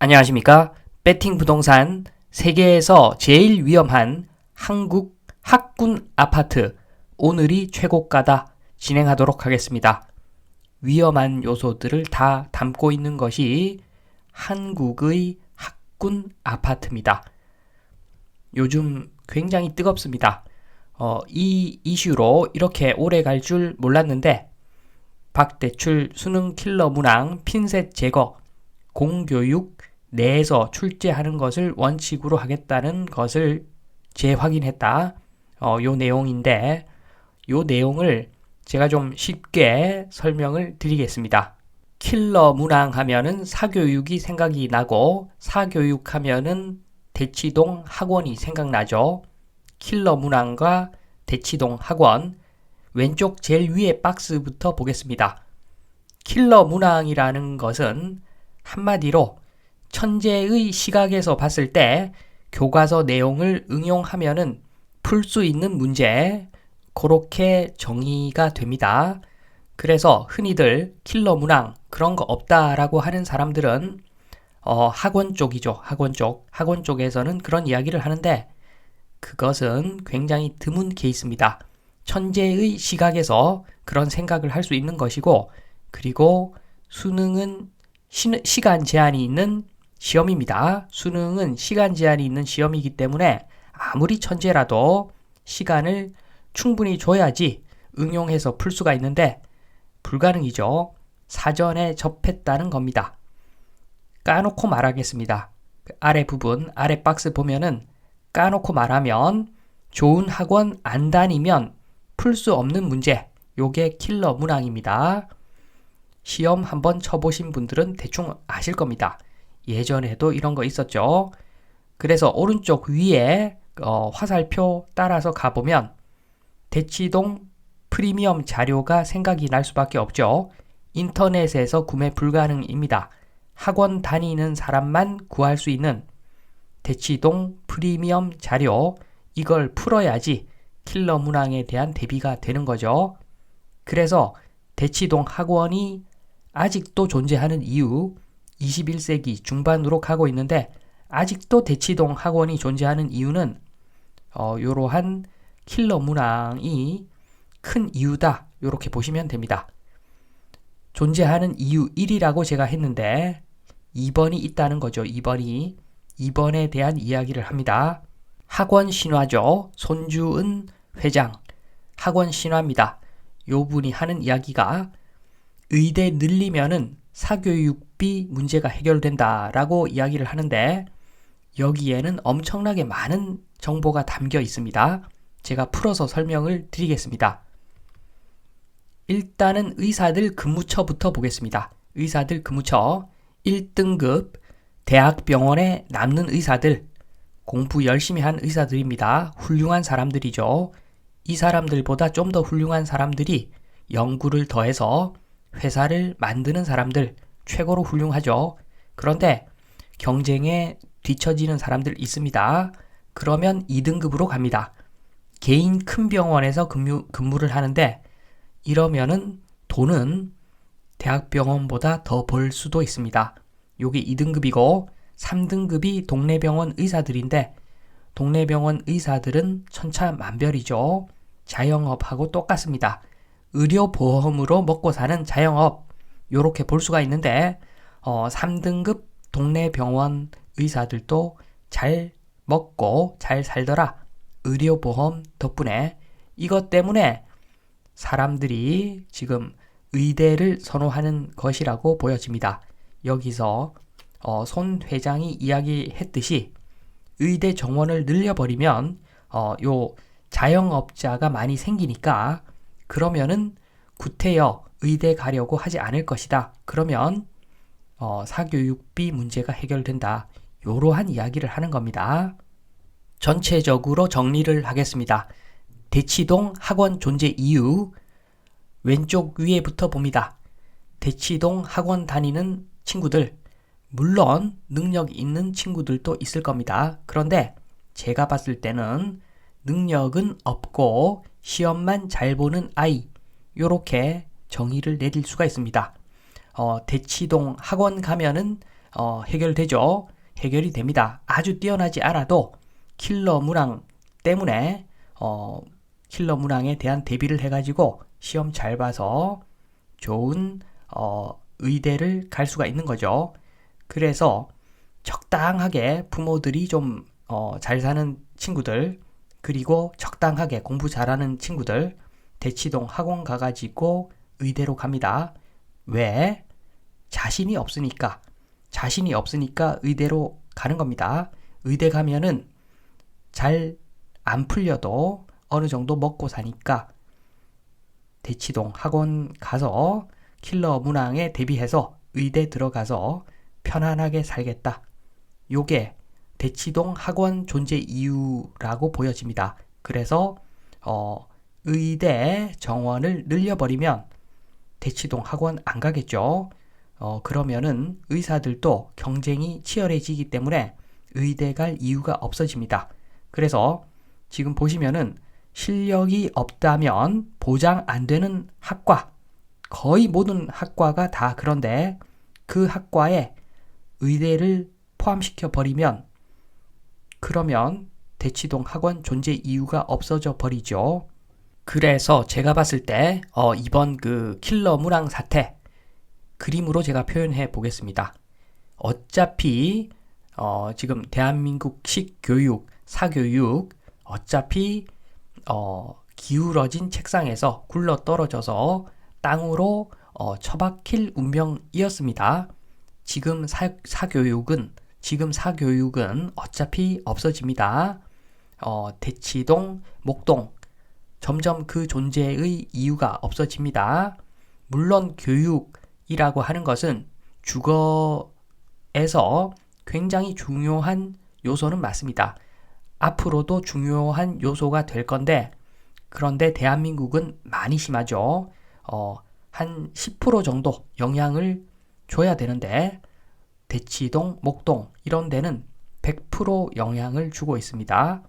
안녕하십니까? 배팅 부동산 세계에서 제일 위험한 한국 학군 아파트 오늘이 최고가다 진행하도록 하겠습니다. 위험한 요소들을 다 담고 있는 것이 한국의 학군 아파트입니다. 요즘 굉장히 뜨겁습니다. 어, 이 이슈로 이렇게 오래 갈 줄 몰랐는데 박대출 수능 킬러 문항 핀셋 제거 공교육 내에서 출제하는 것을 원칙으로 하겠다는 것을 재확인했다. 어, 요 내용인데 요 내용을 제가 좀 쉽게 설명을 드리겠습니다. 킬러 문항 하면은 사교육이 생각이 나고 사교육 하면은 대치동 학원이 생각나죠. 킬러 문항과 대치동 학원 왼쪽 제일 위에 박스부터 보겠습니다. 킬러 문항이라는 것은 한마디로 천재의 시각에서 봤을 때 교과서 내용을 응용하면은 풀 수 있는 문제 그렇게 정의가 됩니다. 그래서 흔히들 킬러 문항 그런 거 없다라고 하는 사람들은 어, 학원 쪽이죠. 학원 쪽. 학원 쪽에서는 그런 이야기를 하는데 그것은 굉장히 드문 케이스입니다. 천재의 시각에서 그런 생각을 할 수 있는 것이고 그리고 수능은 시, 시간 제한이 있는 시험입니다. 수능은 시간 제한이 있는 시험이기 때문에 아무리 천재라도 시간을 충분히 줘야지 응용해서 풀 수가 있는데 불가능이죠. 사전에 접했다는 겁니다. 까놓고 말하겠습니다. 그 아래 부분, 아래 박스 보면은 까놓고 말하면 좋은 학원 안 다니면 풀 수 없는 문제. 요게 킬러 문항입니다. 시험 한번 쳐보신 분들은 대충 아실 겁니다. 예전에도 이런 거 있었죠. 그래서 오른쪽 위에 어, 화살표 따라서 가보면 대치동 프리미엄 자료가 생각이 날 수밖에 없죠. 인터넷에서 구매 불가능입니다. 학원 다니는 사람만 구할 수 있는 대치동 프리미엄 자료 이걸 풀어야지 킬러 문항에 대한 대비가 되는 거죠. 그래서 대치동 학원이 아직도 존재하는 이유 21세기 중반으로 가고 있는데 아직도 대치동 학원이 존재하는 이유는 어, 이러한 킬러 문항이 큰 이유다. 이렇게 보시면 됩니다. 존재하는 이유 1이라고 제가 했는데 2번이 있다는 거죠. 2번이 2번에 대한 이야기를 합니다. 학원 신화죠. 손주은 회장 학원 신화입니다. 요 분이 하는 이야기가 의대 늘리면은 사교육 비 문제가 해결된다라고 이야기를 하는데 여기에는 엄청나게 많은 정보가 담겨 있습니다. 제가 풀어서 설명을 드리겠습니다. 일단은 의사들 근무처부터 보겠습니다. 의사들 근무처 1등급 대학병원에 남는 의사들 공부 열심히 한 의사들입니다. 훌륭한 사람들이죠. 이 사람들보다 좀 더 훌륭한 사람들이 연구를 더해서 회사를 만드는 사람들 최고로 훌륭하죠. 그런데 경쟁에 뒤처지는 사람들 있습니다. 그러면 2등급으로 갑니다. 개인 큰 병원에서 근무, 근무를 하는데 이러면은 돈은 대학병원보다 더 벌 수도 있습니다. 요게 2등급이고 3등급이 동네 병원 의사들인데 동네 병원 의사들은 천차만별이죠. 자영업하고 똑같습니다. 의료보험으로 먹고 사는 자영업 요렇게 볼 수가 있는데 어, 3등급 동네 병원 의사들도 잘 먹고 잘 살더라. 의료보험 덕분에 이것 때문에 사람들이 지금 의대를 선호하는 것이라고 보여집니다. 여기서 어, 손 회장이 이야기했듯이 의대 정원을 늘려버리면 어, 요 자영업자가 많이 생기니까 그러면은 구태여 의대 가려고 하지 않을 것이다. 그러면 어, 사교육비 문제가 해결된다. 요러한 이야기를 하는 겁니다. 전체적으로 정리를 하겠습니다. 대치동 학원 존재 이유 왼쪽 위에부터 봅니다. 대치동 학원 다니는 친구들 물론 능력 있는 친구들도 있을 겁니다. 그런데 제가 봤을 때는 능력은 없고 시험만 잘 보는 아이 요렇게 정의를 내릴 수가 있습니다. 어, 대치동 학원 가면은 어, 해결되죠. 해결이 됩니다. 아주 뛰어나지 않아도 킬러 문항 때문에 어, 킬러 문항에 대한 대비를 해가지고 시험 잘 봐서 좋은 어, 의대를 갈 수가 있는 거죠. 그래서 적당하게 부모들이 좀 어, 잘 사는 친구들 그리고 적당하게 공부 잘하는 친구들 대치동 학원 가가지고 의대로 갑니다. 왜? 자신이 없으니까. 자신이 없으니까 의대로 가는 겁니다. 의대 가면은 잘 안 풀려도 어느 정도 먹고 사니까 대치동 학원 가서 킬러 문항에 대비해서 의대 들어가서 편안하게 살겠다. 요게 대치동 학원 존재 이유라고 보여집니다. 그래서 어, 의대 정원을 늘려버리면 대치동 학원 안 가겠죠. 어, 그러면은 의사들도 경쟁이 치열해지기 때문에 의대 갈 이유가 없어집니다. 그래서 지금 보시면은 실력이 없다면 보장 안 되는 학과, 거의 모든 학과가 다 그런데 그 학과에 의대를 포함시켜 버리면 그러면 대치동 학원 존재 이유가 없어져 버리죠. 그래서 제가 봤을 때 어, 이번 그 킬러 문항 사태 그림으로 제가 표현해 보겠습니다. 어차피 어, 지금 대한민국식 교육, 사교육 어차피 어, 기울어진 책상에서 굴러 떨어져서 땅으로 어, 처박힐 운명이었습니다. 지금 사, 사교육은 지금 사교육은 어차피 없어집니다. 어, 대치동, 목동 점점 그 존재의 이유가 없어집니다. 물론 교육이라고 하는 것은 주거에서 굉장히 중요한 요소는 맞습니다. 앞으로도 중요한 요소가 될 건데, 그런데 대한민국은 많이 심하죠. 어, 한 10% 정도 영향을 줘야 되는데, 대치동, 목동, 이런 데는 100% 영향을 주고 있습니다.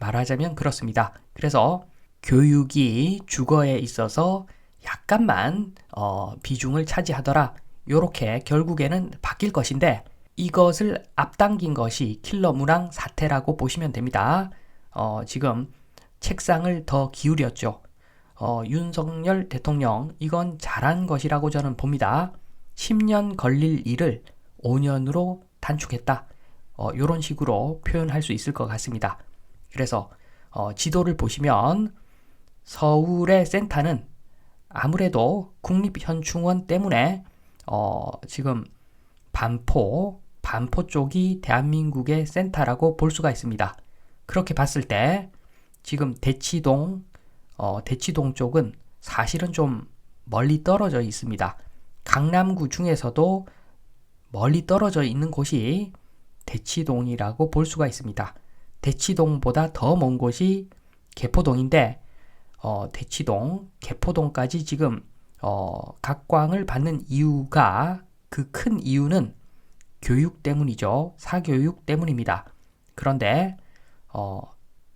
말하자면 그렇습니다. 그래서 교육이 주거에 있어서 약간만 어, 비중을 차지하더라. 요렇게 결국에는 바뀔 것인데 이것을 앞당긴 것이 킬러 문항 사태라고 보시면 됩니다. 어, 지금 책상을 더 기울였죠. 어, 윤석열 대통령 이건 잘한 것이라고 저는 봅니다. 10년 걸릴 일을 5년으로 단축했다. 어, 이런 식으로 표현할 수 있을 것 같습니다. 그래서 어, 지도를 보시면 서울의 센터는 아무래도 국립현충원 때문에 어, 지금 반포, 반포 쪽이 대한민국의 센터라고 볼 수가 있습니다. 그렇게 봤을 때 지금 대치동, 어, 대치동 쪽은 사실은 좀 멀리 떨어져 있습니다. 강남구 중에서도 멀리 떨어져 있는 곳이 대치동이라고 볼 수가 있습니다. 대치동보다 더 먼 곳이 개포동인데 어, 대치동, 개포동까지 지금 어, 각광을 받는 이유가 그 큰 이유는 교육 때문이죠. 사교육 때문입니다. 그런데 어,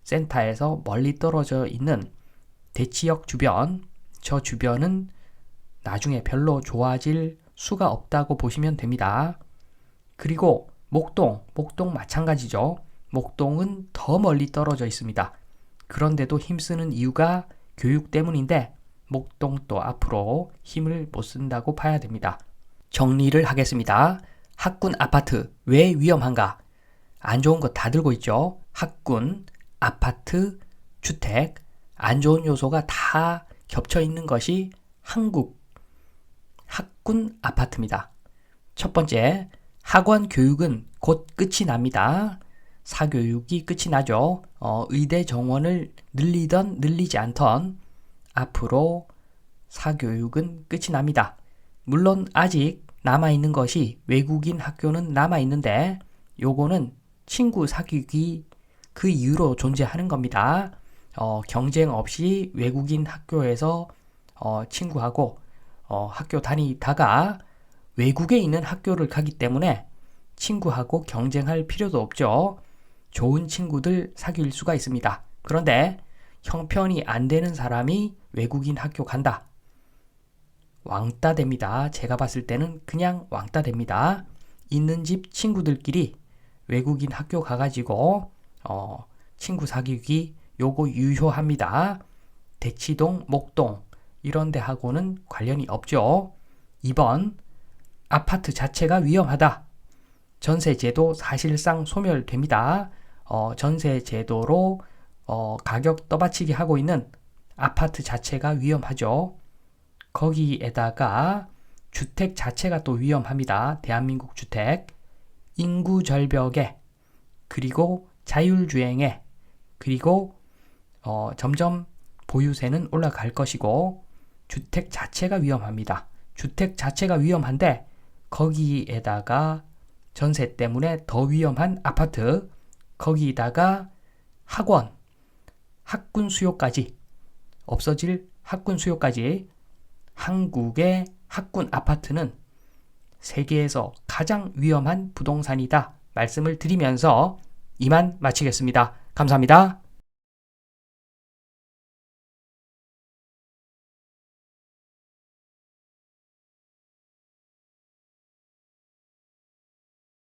센터에서 멀리 떨어져 있는 대치역 주변, 저 주변은 나중에 별로 좋아질 수가 없다고 보시면 됩니다. 그리고 목동, 목동 마찬가지죠. 목동은 더 멀리 떨어져 있습니다. 그런데도 힘쓰는 이유가 교육 때문인데 목동도 앞으로 힘을 못 쓴다고 봐야 됩니다. 정리를 하겠습니다. 학군 아파트 왜 위험한가? 안 좋은 거 다 들고 있죠. 학군, 아파트, 주택, 안 좋은 요소가 다 겹쳐 있는 것이 한국 학군 아파트입니다. 첫 번째, 학원 교육은 곧 끝이 납니다. 사교육이 끝이 나죠. 어, 의대 정원을 늘리던 늘리지 않던 앞으로 사교육은 끝이 납니다. 물론 아직 남아있는 것이 외국인 학교는 남아있는데 요거는 친구 사귀기 그 이유로 존재하는 겁니다. 어, 경쟁 없이 외국인 학교에서 어, 친구하고 어, 학교 다니다가 외국에 있는 학교를 가기 때문에 친구하고 경쟁할 필요도 없죠. 좋은 친구들 사귈 수가 있습니다. 그런데 형편이 안 되는 사람이 외국인 학교 간다. 왕따 됩니다. 제가 봤을 때는 그냥 왕따 됩니다. 있는 집 친구들끼리 외국인 학교 가가지고 어, 친구 사귀기 요거 유효합니다. 대치동, 목동 이런 데하고는 관련이 없죠. 2번 아파트 자체가 위험하다. 전세제도 사실상 소멸됩니다. 어, 전세 제도로 어, 가격 떠받치기 하고 있는 아파트 자체가 위험하죠. 거기에다가 주택 자체가 또 위험합니다. 대한민국 주택. 인구 절벽에 그리고 자율주행에 그리고 어, 점점 보유세는 올라갈 것이고 주택 자체가 위험합니다. 주택 자체가 위험한데 거기에다가 전세 때문에 더 위험한 아파트 거기다가 학원 학군 수요까지 없어질 학군 수요까지 한국의 학군 아파트는 세계에서 가장 위험한 부동산이다 말씀을 드리면서 이만 마치겠습니다. 감사합니다.